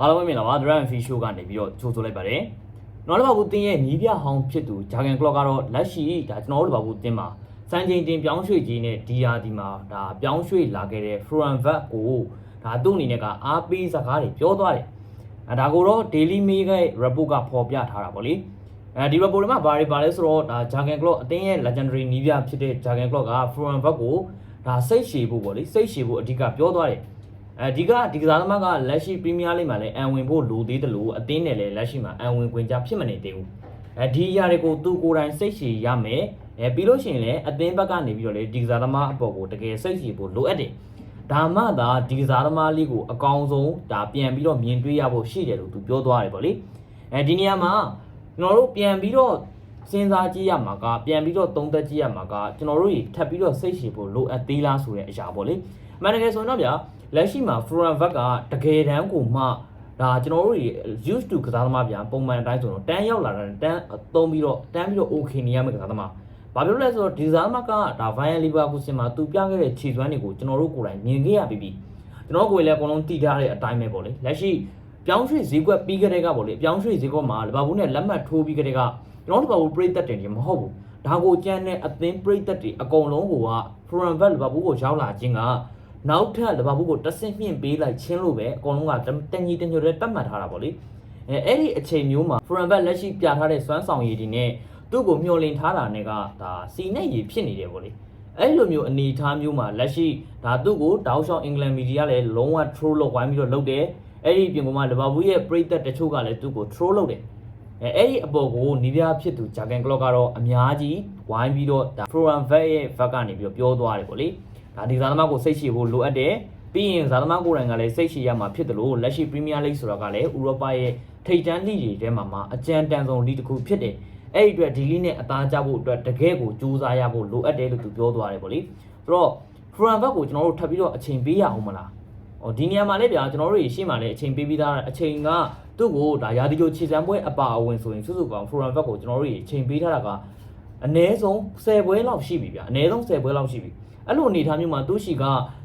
အားလုံးပဲမင်္ဂလာပါ Drum Free Show ကနေပြီးတော့ကြိုဆိုလိုက်ပါတယ်။နော်လဘဘူးတင်းရဲ့ညီးပြဟောင်းဖြစ်သူဂျာဂန်ကလော့ကတော့လက်ရှိဒါကျွန်တော်တို့လဘဘူးတင်းမှာစံချိန်တင်ပြောင်းရွှေ့ကြီးနဲ့ဒီယာဒီမှာဒါပြောင်းရွှေ့လာခဲ့တဲ့ Florent Vat ကိုဒါသူ့အနေနဲ့ကအားပေးစကားတွေပြောသွားတယ်။အဲဒါကိုတော့ Daily Mail ရဲ့ report ကဖော်ပြထားတာပေါ့လေ။အဲဒီ report ထဲမှာဘာတွေပါလဲဆိုတော့ဒါဂျာဂန်ကလော့အတင်းရဲ့ legendary ညီးပြဖြစ်တဲ့ဂျာဂန်ကလော့က Florent Vat ကိုဒါစိတ်ရှည်ဖို့ပေါ့လေစိတ်ရှည်ဖို့အဓိကပြောသွားတယ်။ အဲဒီကဒီကစားသမားကလက်ရှိပရီးမီးယားလိဂ်မှာလည်းအန်ဝင်ဖို့လိုသေးတယ်လို့အသင်းနဲ့လည်းလက်ရှိမှာအန်ဝင်ခွင့်ကြဖြစ်မနေသေးဘူးအဲဒီအရာတွေကိုသူကိုယ်တိုင်စိတ်ရှည်ရမယ်အဲပြီးလို့ရှိရင်လည်းအသင်းဘက်ကနေပြီးတော့လေဒီကစားသမားအပေါ်ကိုတကယ်စိတ်ရှည်ဖို့လိုအပ်တယ်ဒါမှသာဒီကစားသမားလေးကိုအကောင်းဆုံးဒါပြန်ပြီးတော့မြင်တွေ့ရဖို့ရှိတယ်လို့သူပြောသွားတယ်ပေါ့လေအဲဒီနေရာမှာကျွန်တော်တို့ပြန်ပြီးတော့ စဉ်းစားကြည့်ရမှာကပြန်ပြီးတော့သုံးသပ်ကြည့်ရမှာကကျွန်တော်တို့တွေထပ်ပြီးတော့စိတ်ရှည်ဖို့လိုအပ်သေးလားဆိုတဲ့အရာပေါ့လေအမှန်တကယ်ဆိုရင်တော့ဗျာလက်ရှိမှာ Florent Vak ကတကယ်တမ်းကိုမှဒါကျွန်တော်တို့တွေ used to ကစားသမားပြန်ပုံမှန်အတိုင်းဆိုတော့တန်းရောက်လာတာတန်းသုံးပြီးတော့တန်းပြီးတော့ okay နေရမယ့်ကစားသမားဘာဖြစ်လို့လဲဆိုတော့ဒီကစားသမားကဒါ Bayern Leverkusen မှာသူပြခဲ့တဲ့ခြေစွမ်းတွေကိုကျွန်တော်တို့ကိုယ်တိုင်မြင်ခဲ့ရပြီးပြီကျွန်တော်ကိုယ်လည်းအကုန်လုံးတည်ထားတဲ့အတိုင်းပဲပေါ့လေလက်ရှိပြောင်းရွှေ့ဈေးကွက်ပြီးကြတဲ့ကပေါ့လေပြောင်းရွှေ့ဈေးကွက်မှာလီဗာပူးနဲ့လက်မှတ်ထိုးပြီးကြတဲ့က ကျွန်တော်တို့ကပရိသတ်တင်တယ်မဟုတ်ဘူးဒါကိုကြမ်းတဲ့အသင်းပရိသတ်တွေအကုန်လုံးက Florent Vak လီဗာပူးကိုရောက်လာခြင်းကနောက်ထပ်လီဗာပူးကိုတစ်ဆင့်မြင့်ပေးလိုက်ချင်းလို့ပဲအကုန်လုံးကတညီတညွတ်တည်းတတ်မှတ်ထားတာပေါ့လေအဲအဲ့ဒီအချိန်မျိုးမှာ Foreign Vet လက်ရှိပြထားတဲ့စွမ်းဆောင်ရည်တွေနဲ့သူ့ကိုမျှော်လင့်ထားတာနဲ့ကဒါစီနဲ့ရည်ဖြစ်နေတယ်ပေါ့လေအဲ့လိုမျိုးအနေအထားမျိုးမှာလက်ရှိဒါသူ့ကိုတောက်ရှောင်းအင်္ဂလန်မီဒီယာလည်းလုံးဝ troll လုပ်ဝိုင်းပြီးတော့လုပ်တယ်အဲ့ဒီပြင်ပေါ်မှာလီဗာပူးရဲ့ပရိသတ်တချို့ကလည်းသူ့ကို troll လုပ်တယ် အဲအဲ့ဒီအပေါ်ကိုနီးပြဖြစ်သူဂျာဂန်ကလော့ကတော့အများကြီးဝိုင်းပြီးတော့ဒါ Foreign Vet ရဲ့ Vet ကနေပြီးတော့ပြောသွားတယ်ပေါ့လေဒါဒီဇာသမားကိုစိတ်ရှည်ဖို့လိုအပ်တယ်ပြီးရင်ဇာသမားကိုယ်တိုင်ကလည်းစိတ်ရှည်ရမှာဖြစ်တယ်လို့လက်ရှိပရီးမီးယားလိဂ်ဆိုတာကလည်းဥရောပရဲ့ထိပ်တန်းလိတွေထဲမှာမှာအကြံတန်ဆုံးလိတစ်ခုဖြစ်တယ်။အဲ့ဒီအတွက်ဒီလိနဲ့အသားကျဖို့အတွက်တကယ်ကိုကြိုးစားရဖို့လိုအပ်တယ်လို့သူပြောသွားတယ်ပေါ့လေ။ဆိုတော့ Fran ဘက်ကိုကျွန်တော်တို့ထပ်ပြီးတော့အချိန်ပေးရအောင်မလား။ ဟောဒီနေရာမှာလည်းဗျာကျွန်တော်တို့ရှေ့မှာလည်းအချိန်ပေးပြီးသားအချိန်ကသူ့ကိုဒါရာဒီယိုခြေစမ်းပွဲအပါအဝင်ဆိုရင်စုစုပေါင်း Fran ဘက်ကိုကျွန်တော်တို့အချိန်ပေးထားတာကအနည်းဆုံး10ပွဲလောက်ရှိပြီဗျာအနည်းဆုံး10ပွဲလောက်ရှိပြီ။အဲ့လိုအနေထားမျိုးမှာသူ့ရှိက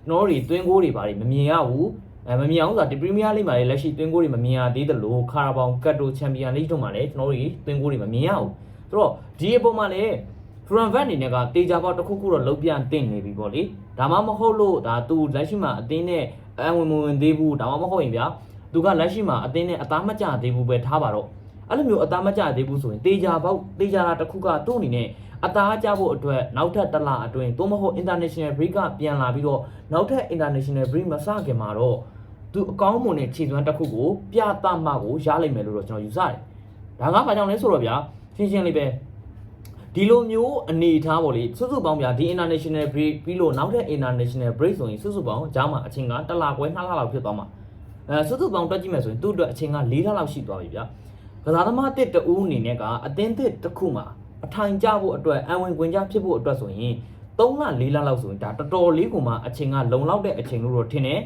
နော်တွေတွင်းကိုးတွေပါတယ်မမြင်ရဘူးအဲမမြင်အောင်ဆိုတာဒီပရီးမီးယားလိမှာလည်းလက်ရှိတွင်းကိုးတွေမမြင်ရသေးသလိုခါရာဘောင်ကတ်တိုချန်ပီယံလိတို့မှာလည်းကျွန်တော်တို့တွင်းကိုးတွေမမြင်ရဘူးဆိုတော့ဒီအပေါ်မှာလည်း Front Van အနေနဲ့ကတေချာပေါက်တစ်ခုခုတော့လုံးပြန်တင့်နေပြီပေါ့လေဒါမှမဟုတ်လို့ဒါသူလက်ရှိမှာအသင်းနဲ့ အဝင်မဝင်သေးဘူးဒါမှမဟုတ်ရင်ဗျာသူကလက်ရှိမှာအသင်းနဲ့အသားမကျသေးဘူးပဲထားပါတော့အဲ့လိုမျိုးအသားမကျသေးဘူးဆိုရင်တေချာပေါက်တေချာတာတစ်ခုကသူ့အနေနဲ့အသားကျဖို့အတွက်နောက်ထပ်တစ်လအတွင်းသို့မဟုတ် international break ကပြန်လာပြီးတော့နောက်ထပ် international break မစခင်မှာတော့သူအကောင်းမွန်တဲ့ခြေစွမ်းတစ်ခုကိုပြသမှကိုရလိမ့်မယ်လို့တော့ကျွန်တော်ယူဆတယ်။ဒါကဘာကြောင့်လဲဆိုတော့ဗျာရှင်းရှင်းလေးပဲ ဒီလိုမျိုးအနေအထားပေါ့လေစုစုပေါင်းဗျာဒီ international break ပြီးလို့နောက်ထပ် international break ဆိုရင်စုစုပေါင်းဂျားမှာအချိန်ကတစ်လခွဲနှစ်လလောက်ဖြစ်သွားမှာအဲစုစုပေါင်းတွက်ကြည့်မယ်ဆိုရင်သူ့အတွက်အချိန်က၄လလောက်ရှိသွားပြီဗျာကစားသမားတစ်တူအနေနဲ့ကအသင်းတစ်တစ်ခုမှာအထိုင်ကျဖို့အတွက်အဝင်ခွင့်ကြဖြစ်ဖို့အတွက်ဆိုရင်3လ4လလောက်ဆိုရင်ဒါတော်တော်လေးကိုမှအချိန်ကလုံလောက်တဲ့အချိန်လို့တော့ထင်တယ်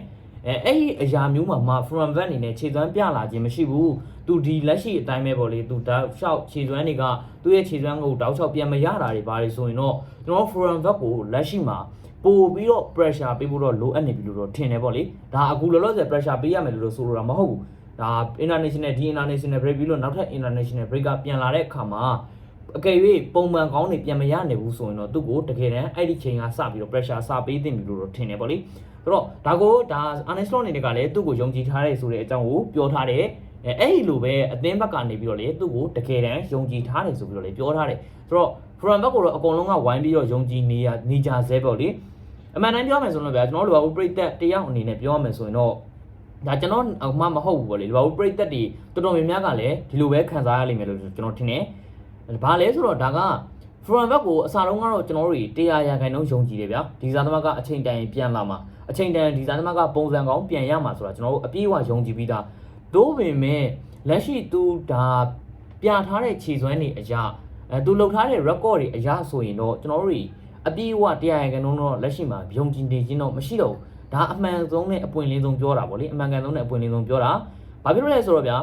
အဲအဲ့ဒီအရာမျိုးမှာမှ from van အနေနဲ့ခြေစွမ်းပြလာခြင်းမရှိဘူးသူဒီလက်ရှိအတိုင်းပဲပေါ့လေသူတောက်လျှောက်ခြေစွမ်းတွေကသူ့ရဲ့ခြေစွမ်းကိုတောက်လျှောက်ပြန်မရတာတွေဘာတွေဆိုရင်တော့ကျွန်တော် from van ကိုလက်ရှိမှာပို့ပြီးတော့ pressure ပေးဖို့တော့လိုအပ်နေပြီလို့တော့ထင်တယ်ပေါ့လေဒါအခုလောလောဆယ် pressure ပေးရမယ်လို့ဆိုလိုတာမဟုတ်ဘူးဒါ international ဒီ international break ပြီးလို့နောက်ထပ် international break ကပြန်လာတဲ့အခါမှာ အကယ်၍ပုံမှန်ကောင်းနေပြန်မရနိုင်ဘူးဆိုရင်တော့သူ့ကိုတကယ်တမ်းအဲ့ဒီချိန်ကစပြီးတော့ pressure စပေးသင့်ပြီလို့တော့ထင်တယ်ပေါ့လေဆိုတော့ဒါကိုဒါ Arne Slot အနေနဲ့ကလည်းသူ့ကိုယုံကြည်ထားတဲ့ဆိုတဲ့အကြောင်းကိုပြောထားတယ်အဲအဲ့ဒီလိုပဲအသင်းဘက်ကနေပြီးတော့လေသူ့ကိုတကယ်တမ်းယုံကြည်ထားတယ်ဆိုပြီးတော့လေပြောထားတယ်ဆိုတော့ front back ကိုတော့အကုန်လုံးကဝိုင်းပြီးတော့ယုံကြည်နေရနေကြဆဲပေါ့လေအမှန်တမ်းပြောမယ်ဆိုတော့ဗျာကျွန်တော်တို့ဘာလို့ပြိတက်တယောက်အနေနဲ့ပြောရမယ်ဆိုရင်တော့ဒါကျွန်တော်အမှမဟုတ်ဘူးပေါ့လေဘာလို့ပြိတက်တွေတော်တော်များများကလည်းဒီလိုပဲခံစားရလိမ့်မယ်လို့ကျွန်တော်ထင်တယ် ဘာလဲဆိုတော့ဒါက front back ကိုအစားလုံးကတော့ကျွန်တော်တို့တရားရာခိုင်နှုန်းယုံကြည်တယ်ဗျာဒီစားသမားကအချိန်တန်ပြန်လာမှာအချိန်တန်ဒီစားသမားကပုံစံကောင်းပြန်ရမှာဆိုတာကျွန်တော်တို့အပြည့်အဝယုံကြည်ပြီးသားသို့ပင်မဲ့လက်ရှိသူဒါပြထားတဲ့ခြေစွမ်းတွေအရာအဲသူလုပ်ထားတဲ့ record တွေအရာဆိုရင်တော့ကျွန်တော်တို့အပြည့်အဝတရားရာခိုင်နှုန်းတော့လက်ရှိမှာယုံကြည်နေခြင်းတော့မရှိတော့ဘူးဒါအမှန်ဆုံးနဲ့အပွင့်လင်းဆုံးပြောတာဗောလေအမှန်ကန်ဆုံးနဲ့အပွင့်လင်းဆုံးပြောတာဘာဖြစ်လို့လဲဆိုတော့ဗျာ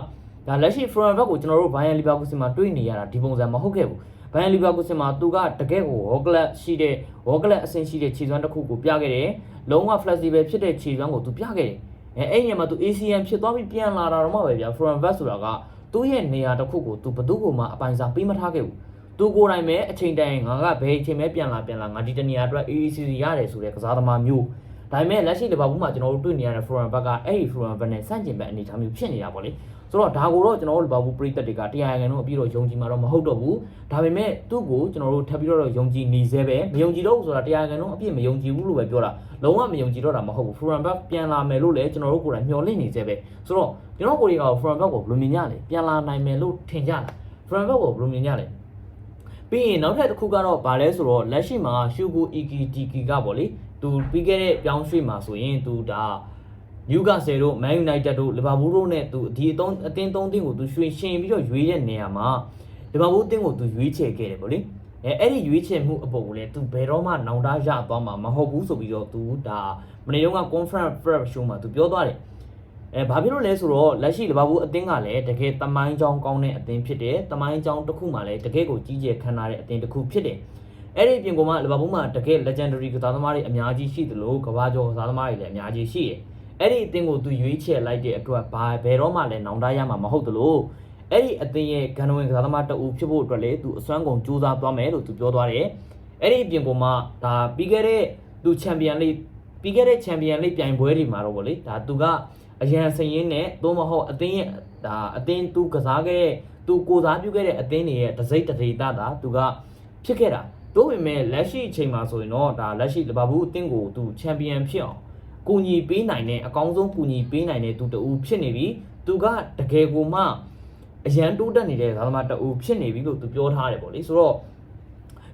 ဒါလက်ရှိ front back ကိုကျွန်တော်တို့ Bayern Leverkusen မှာတွေ့နေရတာဒီပုံစံမဟုတ်ခဲ့ဘူးဘိုင်လီဗာကူစင်မှာသူကတကယ့်ကိုဝေါကလတ်ရှိတဲ့ဝေါကလတ်အဆင့်ရှိတဲ့ခြေစွမ်းတစ်ခုကိုပြခဲ့တယ်လုံးဝ flexible ဖြစ်တဲ့ခြေစွမ်းကိုသူပြခဲ့တယ်အဲအဲအဲ့ဒီနေရာမှာသူ ACM ဖြစ်သွားပြီးပြန်လာတာတော့မှပဲဗျာ from back ဆိုတာကသူ့ရဲ့နေရာတစ်ခုကိုသူဘယ်သူ့ကိုမှအပိုင်စားပေးမထားခဲ့ဘူးသူကိုယ်တိုင်ပဲအချိန်တိုင်းငါကဘယ်အချိန်ပဲပြန်လာပြန်လာငါဒီတနေရာအတွက် AACC ရတယ်ဆိုတဲ့ကစားသမားမျိုးဒါပေမဲ့လက်ရှိလီဗာပူးမှာကျွန်တော်တို့တွေ့နေရတဲ့ from back ကအဲ့ဒီ from back နဲ့ဆန့်ကျင်ဘက်အနေအထားမျိုးဖြစ်နေတာပေါ့လေ ဆိုတော့ဒါကိုတော့ကျွန်တော်တို့လီဗာပူးပရိသတ်တွေကတရားရန်တော့အပြည့်တော့ယုံကြည်မှာတော့မဟုတ်တော့ဘူးဒါပေမဲ့သူ့ကိုကျွန်တော်တို့ထပ်ပြီးတော့ယုံကြည်နေသေးပဲမယုံကြည်တော့ဘူးဆိုတာတရားရန်တော့အပြည့်မယုံကြည်ဘူးလို့ပဲပြောတာလုံးဝမယုံကြည်တော့တာမဟုတ်ဘူး from back ပြန်လာမယ်လို့လည်းကျွန်တော်တို့ကိုယ်တိုင်မျှော်လင့်နေသေးပဲဆိုတော့ကျွန်တော်ကိုယ်တွေက from back ကိုဘယ်လိုမြင်ကြလဲပြန်လာနိုင်မယ်လို့ထင်ကြလား from back ကိုဘယ်လိုမြင်ကြလဲပြီးရင်နောက်ထပ်တစ်ခုကတော့ဗာလဲဆိုတော့လက်ရှိမှာ Shugo Ikitiki ကပေါ့လေသူပြီးခဲ့တဲ့ပြောင်းရွှေ့မှာဆိုရင်သူဒါ နယူကာဆယ်တို့မန်ယူနိုက်တက်တို့လီဗာပူးတို့နဲ့သူဒီအသုံးအတင်းသုံးတင်းကိုသူရွှေရှင်ပြီးတော့ရွေးတဲ့နေရာမှာလီဗာပူးအတင်းကိုသူရွေးချယ်ခဲ့တယ်ဗောလေအဲအဲ့ဒီရွေးချယ်မှုအပေါ်ကိုလည်းသူဘယ်တော့မှနောင်တရသွားမှာမဟုတ်ဘူးဆိုပြီးတော့သူဒါမနေ့က conference prep show မှာသူပြောသွားတယ်အဲဘာဖြစ်လို့လဲဆိုတော့လက်ရှိလီဗာပူးအသင်းကလည်းတကယ်တမိုင်းကြောင်းကောင်းတဲ့အသင်းဖြစ်တယ်တမိုင်းကြောင်းတစ်ခုမှလည်းတကယ်ကိုကြီးကျယ်ခမ်းနားတဲ့အသင်းတစ်ခုဖြစ်တယ်အဲ့ဒီအပြင်ကမှလီဗာပူးမှာတကယ် legendary ကစားသမားတွေအများကြီးရှိသလိုကဘာကျော်ကစားသမားတွေလည်းအများကြီးရှိတယ် အဲ့ဒီအသင်းကိုသူရွေးချယ်လိုက်တဲ့အတွက်ဘာဘယ်တော့မှလည်းနောင်တရမှာမဟုတ်သလိုအဲ့ဒီအသင်းရဲ့ဂန်နဝင်ကစားသမားတအူဖြစ်ဖို့အတွက်လည်းသူအစွမ်းကုန်ကြိုးစားသွားမယ်လို့သူပြောသွားတယ်အဲ့ဒီအပြင်ကမှဒါပြီးခဲ့တဲ့သူချန်ပီယံလိပြီးခဲ့တဲ့ချန်ပီယံလိပြိုင်ပွဲတွေမှာတော့ဗောလေဒါသူကအရန်စရင်နဲ့သို့မဟုတ်အသင်းရဲ့ဒါအသင်းသူကစားခဲ့တဲ့သူကိုစားပြုခဲ့တဲ့အသင်းတွေရဲ့တစိမ့်တဒေတာတာသူကဖြစ်ခဲ့တာတို့ပေမဲ့လက်ရှိအချိန်မှာဆိုရင်တော့ဒါလက်ရှိလီဗာပူးအသင်းကိုသူချန်ပီယံဖြစ်အောင် ကူညီပေးနိုင်တဲ့အကောင်းဆုံးကူညီပေးနိုင်တဲ့သူတူဖြစ်နေပြီသူကတကယ်ကိုမှအရန်တိုးတက်နေတဲ့သာသမာတူဖြစ်နေပြီလို့သူပြောထားတယ်ပေါ့လေဆိုတော့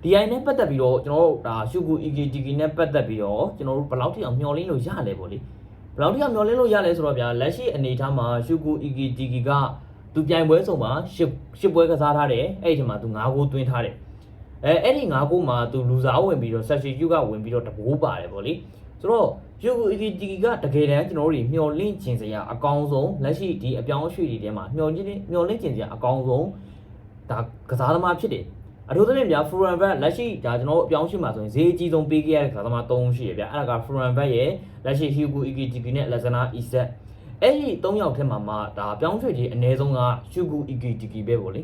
ဒီအိုင်နဲ့ပတ်သက်ပြီးတော့ကျွန်တော်တို့ဒါရှုကူ EKTK နဲ့ပတ်သက်ပြီးတော့ကျွန်တော်တို့ဘယ်လောက်ထိအောင်မျှော်လင့်လို့ရလဲပေါ့လေဘယ်လောက်ထိအောင်မျှော်လင့်လို့ရလဲဆိုတော့ဗျာလက်ရှိအနေအထားမှာရှုကူ EKTK ကသူပြိုင်ပွဲဆုံးမှာရှစ်ရှစ်ပွဲကစားထားတယ်အဲ့ဒီချိန်မှာသူ9ဂိုးသွင်းထားတယ်အဲအဲ့ဒီ9ဂိုးမှာသူလူစားဝင်ပြီးတော့ဆက်ရှိယူကဝင်ပြီးတော့တဘိုးပါတယ်ပေါ့လေဆိုတော့ ယူကူအီတီကတကယ်တမ်းကျွန်တော်တို့မျှော်လင့်ခြင်းစရာအကောင်းဆုံးလက်ရှိဒီအပြောင်းအရွှေ့တွေထဲမှာမျှော်လင့်မျှော်လင့်ခြင်းစရာအကောင်းဆုံးဒါကစားသမားဖြစ်တယ်အထူးသဖြင့်ဗျာ Furan Vat လက်ရှိဒါကျွန်တော်တို့အပြောင်းအရွှေ့မှာဆိုရင်ဈေးအကြီးဆုံးပေးခဲ့ရတဲ့ကစားသမား၃ဦးရှိရဗျာအဲ့ဒါက Furan Vat ရဲ့လက်ရှိ Hugo Ikitiki နဲ့ Alexander Isak အဲ့ဒီ၃ယောက်ထဲမှာမှဒါပြောင်းရွှေ့ခြင်းအနည်းဆုံးက Hugo Ikitiki ပဲပေါ့လေ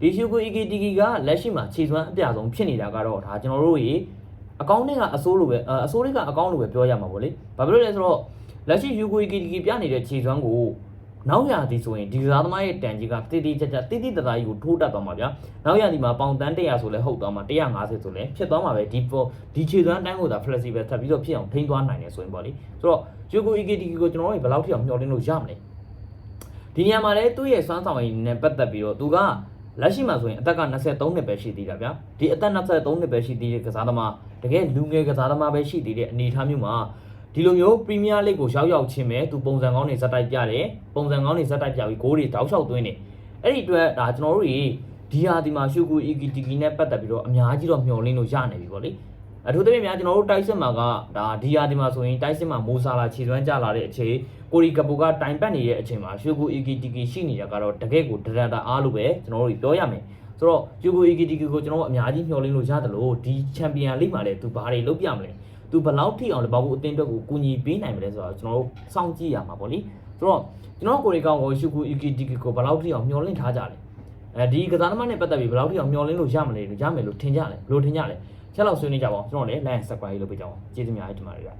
ဒီ Hugo Ikitiki ကလက်ရှိမှာခြေစွမ်းအပြဆုံးဖြစ်နေတာကတော့ဒါကျွန်တော်တို့ရေ အကောင့်တွေကအစိုးလိုပဲအစိုးတွေကအကောင့်လိုပဲပြောရမှာပေါ့လေဘာဖြစ်လို့လဲဆိုတော့လက်ရှိ Hugo Ikitiki ပြနေတဲ့ခြေစွမ်းကိုနောက်ရသည်ဆိုရင်ဒီကစားသမားရဲ့တန်ကြီးကတိတိကျကျတိတိတသားကြီးကိုထိုးတက်သွားမှာဗျာနောက်ရသည်မှာပေါင်တန်း100ဆိုလဲဟုတ်သွားမှာ150ဆိုလဲဖြစ်သွားမှာပဲဒီပေါ်ဒီခြေစွမ်းတန်းကိုသာ flexible ထပ်ပြီးတော့ဖြစ်အောင်ထိန်းသွားနိုင်တယ်ဆိုရင်ပေါ့လေဆိုတော့ Yugo Ikitiki ကိုကျွန်တော်တို့ဘယ်လောက်ထိအောင်မျှော်လင့်လို့ရမလဲဒီနေရာမှာလဲသူ့ရဲ့စွမ်းဆောင်ရည်နဲ့ပတ်သက်ပြီးတော့သူက လက်ရှိမှာဆိုရင်အသက်က23နှစ်ပဲရှိသေးတာဗျာဒီအသက်23နှစ်ပဲရှိသေးတဲ့ကစားသမားတကယ်လူငယ်ကစားသမားပဲရှိသေးတဲ့အနေအထားမျိုးမှာဒီလိုမျိုးပရီးမီးယားလိဂ်ကိုရောက်ရောက်ချင်းပဲသူပုံစံကောင်းတွေဇက်တိုက်ပြတယ်ပုံစံကောင်းတွေဇက်တိုက်ပြပြီးဂိုးတွေတောက်လျှောက်သွင်းတယ်အဲ့ဒီအတွက်ဒါကျွန်တော်တို့တွေဒီဟာဒီမှာရှုကူအီကီတီကီနဲ့ပတ်သက်ပြီးတော့အများကြီးတော့မျှော်လင့်လို့ရနိုင်ပြီပေါ့လေ အထူးသဖြင့်များကျွန်တော်တို့တိုက်စစ်မှာကဒါဒီဟာဒီမှာဆိုရင်တိုက်စစ်မှာမိုးဆာလာခြေစွမ်းကြလာတဲ့အချိန်ကိုရီကပူကတိုင်ပတ်နေတဲ့အချိန်မှာရှုကူအီကီတီကီရှိနေတာကတော့တကယ့်ကိုဒရန်တာအားလို့ပဲကျွန်တော်တို့ပြောရမယ်ဆိုတော့ယူဂိုအီကီတီကီကိုကျွန်တော်တို့အများကြီးမျှော်လင့်လို့ရတယ်လို့ဒီချန်ပီယံလိမှာလည်းသူဘာတွေလုပ်ပြမလဲသူဘယ်လောက်ထိအောင်လဲဘာဘူးအသင်းအတွက်ကိုကူညီပေးနိုင်မလဲဆိုတော့ကျွန်တော်တို့စောင့်ကြည့်ရမှာပေါ့လေဆိုတော့ကျွန်တော်ကိုရီကောင်ကိုရှုကူအီကီတီကီကိုဘယ်လောက်ထိအောင်မျှော်လင့်ထားကြလဲအဲဒီကစားသမားနဲ့ပတ်သက်ပြီးဘယ်လောက်ထိအောင်မျှော်လင့်လို့ရမလဲလို့ရမယ်လို့ထင်ကြလဲဘယ်လိုထင်ကြလဲ ချက်လောက်ဆွေးနွေးကြပါအောင်ကျွန်တော်လည်း line subscribe လုပ်ပေးကြအောင်ကျေးဇူးများတင်ပါတယ်ဗျာ